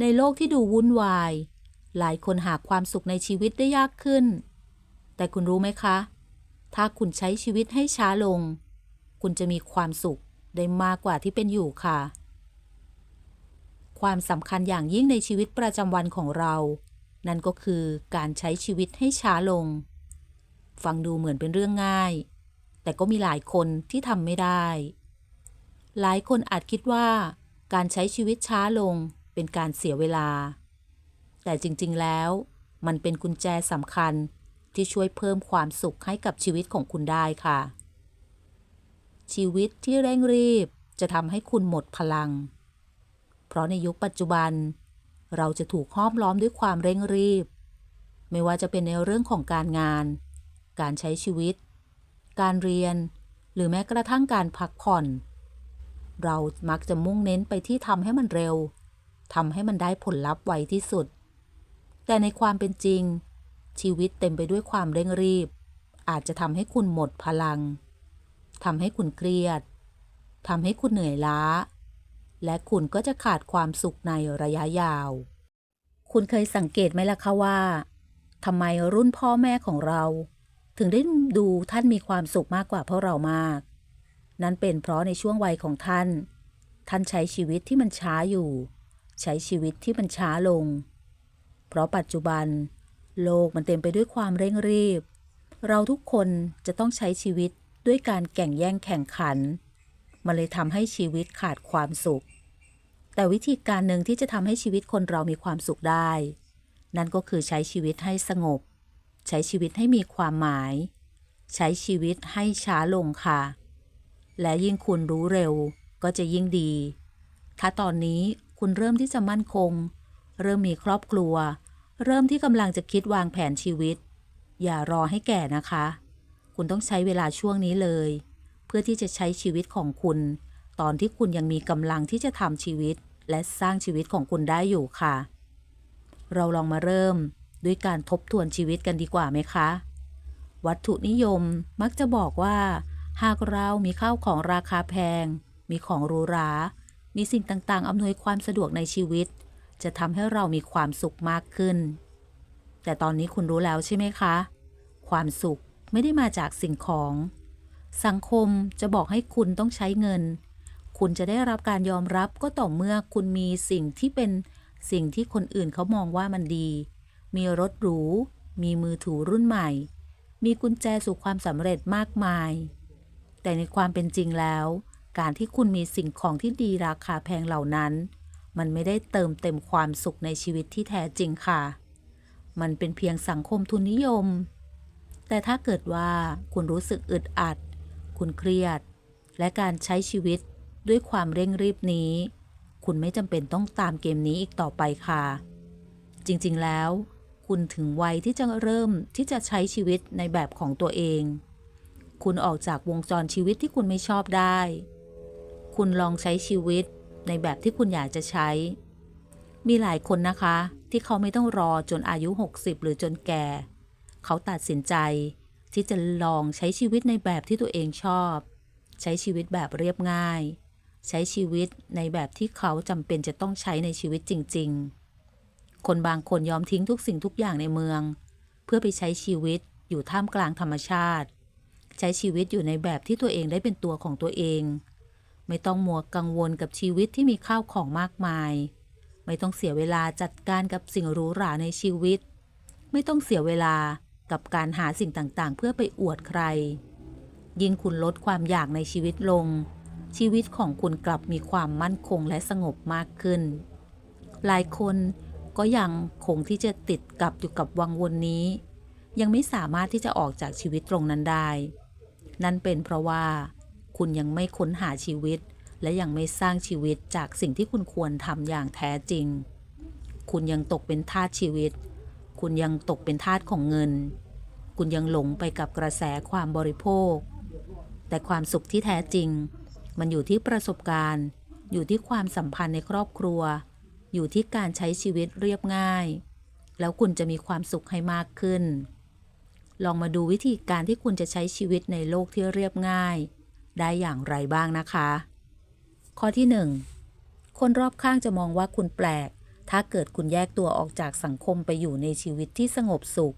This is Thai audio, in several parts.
ในโลกที่ดูวุ่นวาย หลายคนหาความสุขในชีวิตได้ยากขึ้น แต่คุณรู้ไหมคะ ถ้าคุณใช้ชีวิตให้ช้าลง คุณจะมีความสุขได้มากกว่าที่เป็นอยู่ค่ะ ความสำคัญอย่างยิ่งในชีวิตประจำวันของเรา นั่นก็คือการใช้ชีวิตให้ช้าลง ฟังดูเหมือนเป็นเรื่องง่าย แต่ก็มีหลายคนที่ทำไม่ได้ หลายคนอาจคิดว่า การใช้ชีวิตช้าลง เป็นการเสียเวลา แต่จริงๆแล้ว มันเป็นกุญแจสำคัญที่ช่วยเพิ่มความสุขให้กับชีวิตของคุณได้ค่ะ ชีวิตที่เร่งรีบจะทำให้คุณหมดพลัง เพราะในยุคปัจจุบัน เราจะถูกห้อมล้อมด้วยความเร่งรีบ ไม่ว่าจะเป็นในเรื่องของการงาน การใช้ชีวิต การเรียน หรือแม้กระทั่งการพักผ่อน เรามักจะมุ่งเน้นไปที่ทำให้มันเร็ว ทำให้มันได้ผลลัพธ์ไวที่สุด แต่ในความเป็นจริง ชีวิตเต็มไปด้วยความเร่งรีบ อาจจะทำให้คุณหมดพลังทำให้คุณเครียดทำให้คุณเหนื่อยล้า และคุณก็จะขาดความสุขในระยะยาว คุณเคยสังเกตไหมล่ะคะว่าทำไมรุ่นพ่อแม่ของเรา ถึงได้ดูท่านมีความสุขมากกว่าพวกเรามาก นั่นเป็นเพราะในช่วงวัยของท่าน ท่านใช้ชีวิตที่มันช้าอยู่ ใช้ชีวิตที่มันช้าลง เพราะปัจจุบัน โลกมันเต็มไปด้วยความเร่งรีบ เราทุกคนจะต้องใช้ชีวิตด้วยการแข่งแย่งแข่งขัน มันเลยทำให้ชีวิตขาดความสุข แต่วิธีการหนึ่งที่จะทำให้ชีวิตคนเรามีความสุขได้ นั่นก็คือใช้ชีวิตให้สงบ ใช้ชีวิตให้มีความหมาย ใช้ชีวิตให้ช้าลงค่ะ และยิ่งคุณรู้เร็วก็จะยิ่งดี ถ้าตอนนี้ คุณเริ่มที่จะมั่นคง เริ่มมีครอบครัว เริ่มที่กำลังจะคิดวางแผนชีวิต อย่ารอให้แก่นะคะ คุณต้องใช้เวลาช่วงนี้เลย เพื่อที่จะใช้ชีวิตของคุณ ตอนที่คุณยังมีกำลังที่จะทำชีวิต และสร้างชีวิตของคุณได้อยู่ค่ะ เราลองมาเริ่มด้วยการทบทวนชีวิตกันดีกว่าไหมคะ วัตถุนิยมมักจะบอกว่า หากเรามีข้าวของราคาแพง มีของหรูหรา มีสิ่งต่างๆ อำนวยความสะดวกในชีวิต จะทำให้เรามีความสุขมากขึ้น แต่ตอนนี้คุณรู้แล้วใช่ไหมคะ ความสุขไม่ได้มาจากสิ่งของ สังคมจะบอกให้คุณต้องใช้เงิน คุณจะได้รับการยอมรับก็ต่อเมื่อคุณมีสิ่งที่เป็นสิ่งที่คนอื่นเขามองว่ามันดี มีรถหรู มีมือถือรุ่นใหม่ มีกุญแจสู่ความสำเร็จมากมาย แต่ในความเป็นจริงแล้ว การที่คุณมีสิ่งของที่ดีราคาแพงเหล่านั้น มันไม่ได้เติมเต็มความสุขในชีวิตที่แท้จริงค่ะ มันเป็นเพียงสังคมทุนนิยม แต่ถ้าเกิดว่าคุณรู้สึกอึดอัด คุณเครียด และการใช้ชีวิตด้วยความเร่งรีบนี้ คุณไม่จำเป็นต้องตามเกมนี้อีกต่อไปค่ะ จริงๆแล้ว คุณถึงวัยที่จะเริ่มที่จะใช้ชีวิตในแบบของตัวเอง คุณออกจากวงจรชีวิตที่คุณไม่ชอบได้ คุณลองใช้ชีวิตในแบบที่คุณอยากจะใช้ มีหลายคนนะคะ ที่เขาไม่ต้องรอจนอายุ 60 หรือจนแก่ เขาตัดสินใจที่จะลองใช้ชีวิตในแบบที่ตัวเองชอบ ใช้ชีวิตแบบเรียบง่าย ใช้ชีวิตในแบบที่เขาจำเป็นจะต้องใช้ในชีวิตจริง ๆ คนบางคนยอมทิ้งทุกสิ่งทุกอย่างในเมือง เพื่อไปใช้ชีวิตอยู่ท่ามกลางธรรมชาติ ใช้ชีวิตอยู่ในแบบที่ตัวเองได้เป็นตัวของตัวเอง ไม่ต้องมัวกังวลกับชีวิตที่มีข้าวของมากมาย ไม่ต้องเสียเวลาจัดการกับสิ่งหรูหราในชีวิต ไม่ต้องเสียเวลากับการหาสิ่งต่างๆ เพื่อไปอวดใคร ยิ่งคุณลดความอยากในชีวิตลง ชีวิตของคุณกลับมีความมั่นคงและสงบมากขึ้น หลายคนก็ยังคงที่จะติดกับอยู่กับวังวนนี้ ยังไม่สามารถที่จะออกจากชีวิตตรงนั้นได้ นั่นเป็นเพราะว่า คุณยังไม่ค้นหาชีวิต และยังไม่สร้างชีวิตจากสิ่งที่คุณควรทำอย่างแท้จริง คุณยังตกเป็นทาสชีวิต คุณยังตกเป็นทาสของเงิน คุณยังหลงไปกับกระแสความบริโภค แต่ความสุขที่แท้จริง มันอยู่ที่ประสบการณ์ อยู่ที่ความสัมพันธ์ในครอบครัว อยู่ที่การใช้ชีวิตเรียบง่าย แล้วคุณจะมีความสุขให้มากขึ้นลองมาดูวิธีการที่คุณจะใช้ชีวิตในโลกที่เรียบง่าย ได้อย่างไรบ้างนะคะ ข้อที่ 1 คนรอบข้างจะมองว่าคุณแปลก ถ้าเกิดคุณแยกตัวออกจากสังคมไปอยู่ในชีวิตที่สงบสุข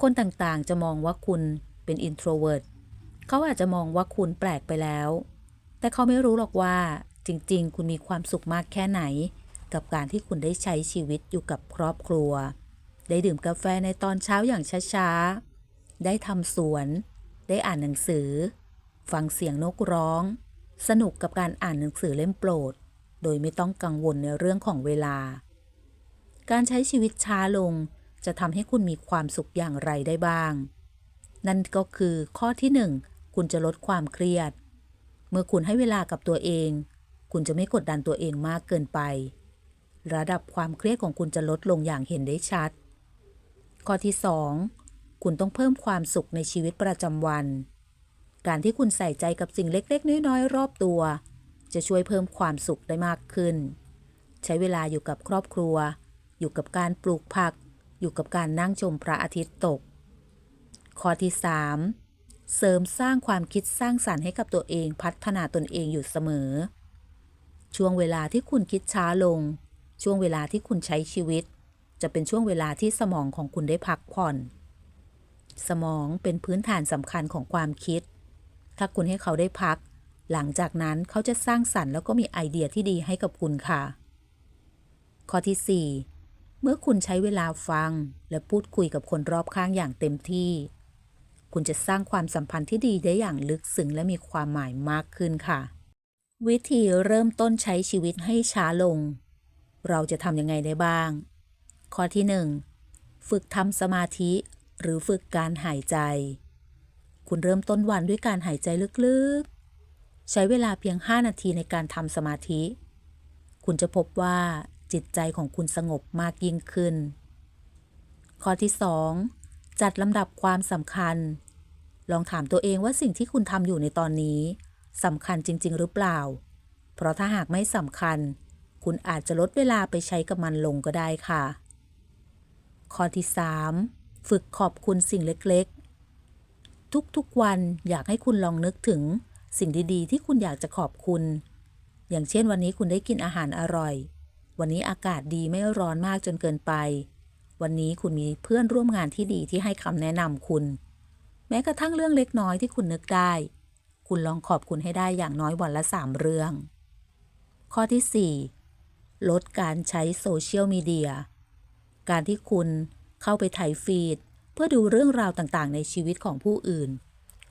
คนต่างๆ จะมองว่าคุณเป็น introvert เขาอาจจะมองว่าคุณแปลกไปแล้ว แต่เขาไม่รู้หรอกว่าจริง ๆ คุณมีความสุขมากแค่ไหน กับการที่คุณได้ใช้ชีวิตอยู่กับครอบครัว ได้ดื่มกาแฟในตอนเช้าอย่างช้าๆ ได้ทำสวน ได้อ่านหนังสือ ฟังเสียงนกร้อง สนุกกับการอ่านหนังสือเล่มโปรด โดยไม่ต้องกังวลในเรื่องของเวลา การใช้ชีวิตช้าลงจะทำให้คุณมีความสุขอย่างไรได้บ้าง นั่นก็คือข้อที่หนึ่งคุณจะลดความเครียด เมื่อคุณให้เวลากับตัวเอง คุณจะไม่กดดันตัวเองมากเกินไป ระดับความเครียดของคุณจะลดลงอย่างเห็นได้ชัด ข้อที่สองคุณต้องเพิ่มความสุขในชีวิตประจำวัน การที่คุณใส่ใจกับสิ่งเล็ก ๆ น้อย ๆ รอบตัว จะช่วยเพิ่มความสุขได้มากขึ้น ใช้เวลาอยู่กับครอบครัว อยู่กับการปลูกผัก อยู่กับการนั่งชมพระอาทิตย์ตก ข้อที่ 3. เสริมสร้างความคิดสร้างสารรค์ให้กับตัวเองพัฒนาตนเองอยู่เสมอ ช่วงเวลาที่คุณคิดช้าลง ช่วงเวลาที่คุณใช้ชีวิต จะเป็นช่วงเวลาที่สมองของคุณได้พักผ่อน สมองเป็นพื้นฐานสำคัญของความคิด ถ้าคุณให้เขาได้พัก หลังจากนั้นเขาจะสร้างสรรค์แล้วก็มีไอเดียที่ดีให้กับคุณค่ะ ข้อที่ 4 เมื่อคุณใช้เวลาฟัง และพูดคุยกับคนรอบข้างอย่างเต็มที่ คุณจะสร้างความสัมพันธ์ที่ดีได้อย่างลึกซึ้งและมีความหมายมากขึ้นค่ะ วิธีเริ่มต้นใช้ชีวิตให้ช้าลง เราจะทำยังไงได้บ้าง ข้อที่ 1 ฝึกทำสมาธิหรือฝึกการหายใจ คุณเริ่มต้นวันด้วยการหายใจลึกๆ ใช้เวลาเพียง 5 นาทีในการทำสมาธิ คุณจะพบว่าจิตใจของคุณสงบมากยิ่งขึ้น ข้อที่ 2 จัดลำดับความสำคัญ ลองถามตัวเองว่าสิ่งที่คุณทำอยู่ในตอนนี้สำคัญจริง ๆ หรือเปล่า เพราะถ้าหากไม่สำคัญ คุณอาจจะลดเวลาไปใช้กับมันลงก็ได้ค่ะ ข้อที่ 3 ฝึกขอบคุณสิ่งเล็กๆ ทุกๆวันอยากให้คุณลองนึกถึงสิ่งดีๆ ที่คุณอยากจะขอบคุณ อย่างเช่นวันนี้คุณได้กินอาหารอร่อย วันนี้อากาศดีไม่ร้อนมากจนเกินไป วันนี้คุณมีเพื่อนร่วมงานที่ดีที่ให้คำแนะนำคุณ แม้กระทั่งเรื่องเล็กน้อยที่คุณนึกได้ คุณลองขอบคุณให้ได้อย่างน้อยวันละสามเรื่อง ข้อที่ 4 ลดการใช้โซเชียลมีเดีย การที่คุณเข้าไปถ่ายฟีด เพื่อดูเรื่องราวต่างๆ ในชีวิตของผู้อื่น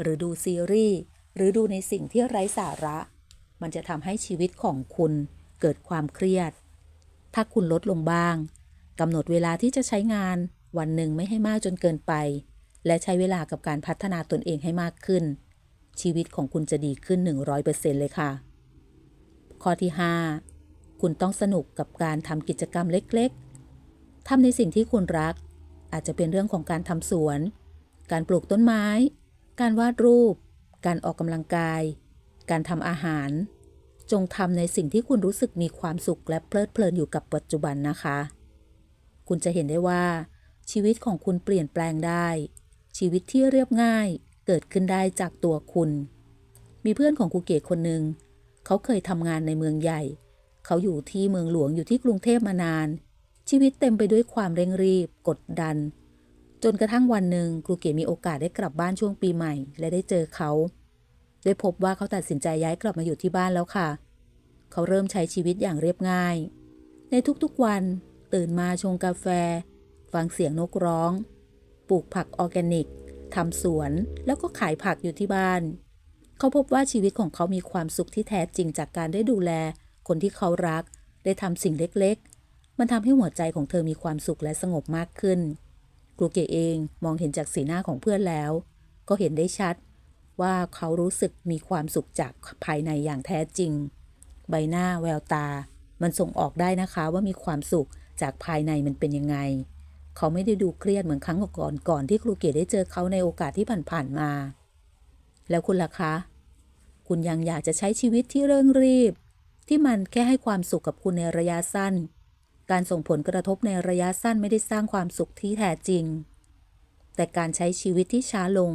หรือดูซีรีส์หรือดูในสิ่งที่ไร้สาระ มันจะทำให้ชีวิตของคุณเกิดความเครียด ถ้าคุณลดลงบ้างกำหนดเวลาที่จะใช้งานวันหนึ่งไม่ให้มากจนเกินไป และใช้เวลากับการพัฒนาตนเองให้มากขึ้น ชีวิตของคุณจะดีขึ้น 100%เลยค่ะ ข้อที่ 5 คุณต้องสนุกกับการทำกิจกรรมเล็ก ๆทำในสิ่งที่คุณรัก อาจจะเป็นเรื่องของการทำสวน การปลูกต้นไม้ การวาดรูป การออกกำลังกาย การทำอาหาร จงทำในสิ่งที่คุณรู้สึกมีความสุขและเพลิดเพลินอยู่กับปัจจุบันนะคะ คุณจะเห็นได้ว่า ชีวิตของคุณเปลี่ยนแปลงได้ ชีวิตที่เรียบง่ายเกิดขึ้นได้จากตัวคุณ มีเพื่อนของครูเกศคนหนึ่งเขาเคยทำงานในเมืองใหญ่ เขาอยู่ที่เมืองหลวงอยู่ที่กรุงเทพมานาน ชีวิตเต็มไปด้วยความเร่งรีบ กดดัน จนกระทั่งวันหนึ่งครูเกศมีโอกาสได้กลับบ้านช่วงปีใหม่ และได้เจอเขา ได้พบว่าเขาตัดสินใจย้ายกลับมาอยู่ที่บ้านแล้วค่ะ เขาเริ่มใช้ชีวิตอย่างเรียบง่าย ในทุกๆวัน ตื่นมาชงกาแฟ ฟังเสียงนกร้อง ปลูกผักออร์แกนิกทำสวนแล้วก็ขายผักอยู่ที่บ้าน เขาพบว่าชีวิตของเขามีความสุขที่แท้จริงจากการได้ดูแล คนที่เขารัก ได้ทำสิ่งเล็ก มันทำให้หัวใจของเธอมีความสุขและสงบมากขึ้นครูเกเองมองเห็นจากสีหน้าของเพื่อนแล้ว ก็เห็นได้ชัด ว่าเขารู้สึกมีความสุขจากภายในอย่างแท้จริง ใบหน้าแววตา มันส่งออกได้นะคะว่ามีความสุขจากภายในมันเป็นยังไง เขาไม่ได้ดูเครียดเหมือนครั้งก่อนก่อนที่ครูเกดได้เจอเขาในโอกาสที่ผ่านๆมา แล้วคุณล่ะคะ คุณยังอยากจะใช้ชีวิตที่เร่งรีบ ที่มันแค่ให้ความสุขกับคุณในระยะสั้น การส่งผลกระทบในระยะสั้นไม่ได้สร้างความสุขที่แท้จริง แต่การใช้ชีวิตที่ช้าลง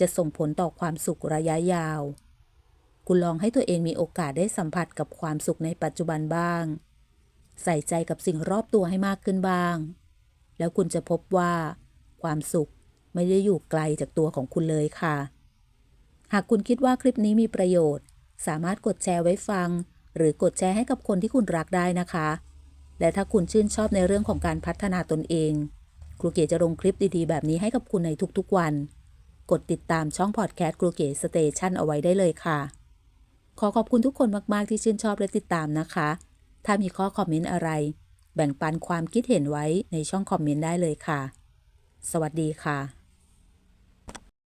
จะส่งผลต่อความสุขระยะยาว คุณลองให้ตัวเองมีโอกาสได้สัมผัสกับความสุขในปัจจุบันบ้าง ใส่ใจกับสิ่งรอบตัวให้มากขึ้นบ้าง แล้วคุณจะพบว่า ความสุขไม่ได้อยู่ไกลจากตัวของคุณเลยค่ะ หากคุณคิดว่าคลิปนี้มีประโยชน์ สามารถกดแชร์ไว้ฟัง หรือกดแชร์ให้กับคนที่คุณรักได้นะคะ และถ้าคุณชื่นชอบในเรื่องของการพัฒนาตนเอง ครูเก๋จะลงคลิปดีๆ แบบนี้ให้กับคุณในทุกๆวัน กดติดตามช่องพอดแคสต์ครูเก๋สเตชันเอาไว้ได้เลยค่ะ ขอขอบคุณทุกคนมากๆที่ชื่นชอบและติดตามนะคะ ถ้ามีข้อคอมเมนต์อะไร แบ่งปันความคิดเห็นไว้ในช่องคอมเมนต์ได้เลยค่ะ สวัสดีค่ะ